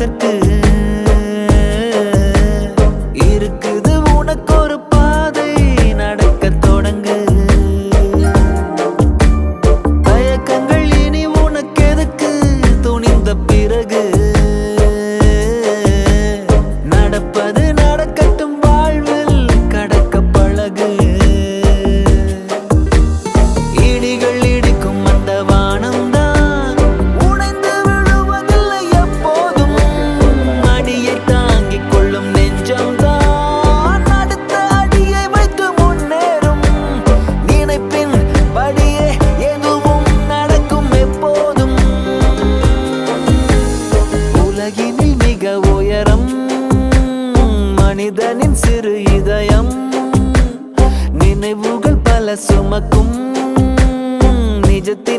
காதற்கு உலகினில் மிக உயரம் மனிதனின் சிறு இதயம். நினைவுகள் பல சுமக்கும் நிஜத்தின்